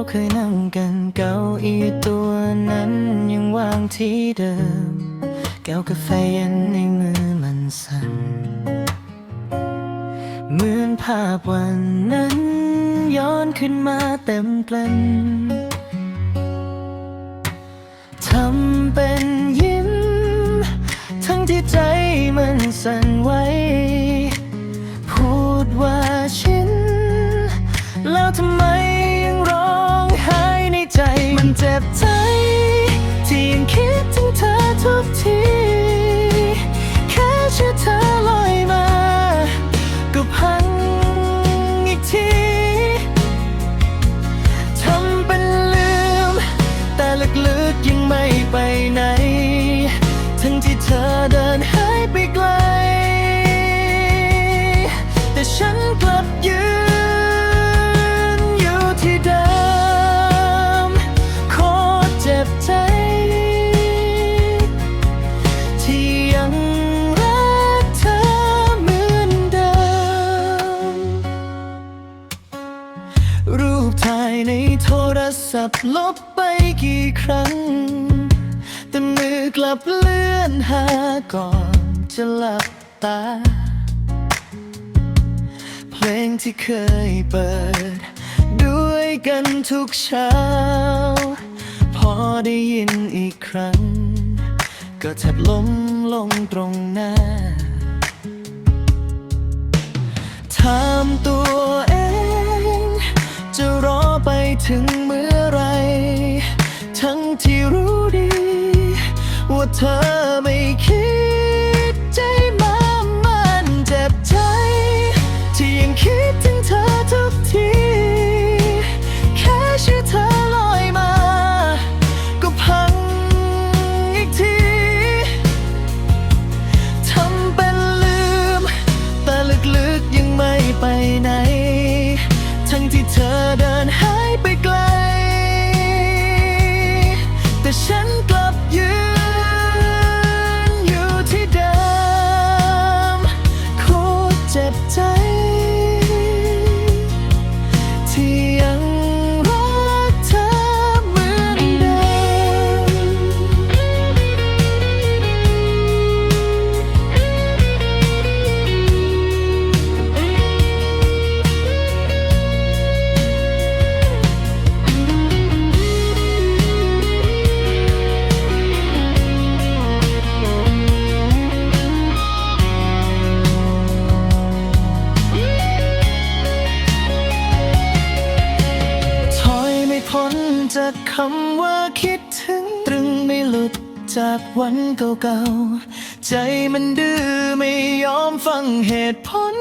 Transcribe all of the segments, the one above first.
เราเคยนั่งกันเก้าอี้ตัวนั้นยังวางที่เดิม แก้วกาแฟเย็นในมือมันสั่นเหมือนภาพวันนั้น ย้อนขึ้นมาเต็มเปล่น เจ็บใจ ที่ยังคิดถึงเธอทุกที รศัพท์ลบไปกี่ครั้ง แต่มือกลับเลื่อนหาก่อนจะหลับตา เพลงที่เคยเปิด ด้วยกันทุกเช้า พอได้ยินอีกครั้ง ก็แทบล้มลงตรงหน้าถามตัวเอง จะรอไปถึง ว่ เจ็บใจ จากคำว่าคิดถึง ตรึงไม่หลุดจากวันเก่าๆ ใจมันดื้อไม่ยอมฟังเหตุผล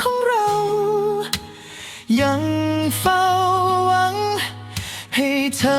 ของเรา ยังเฝ้าหวัง ให้เธอ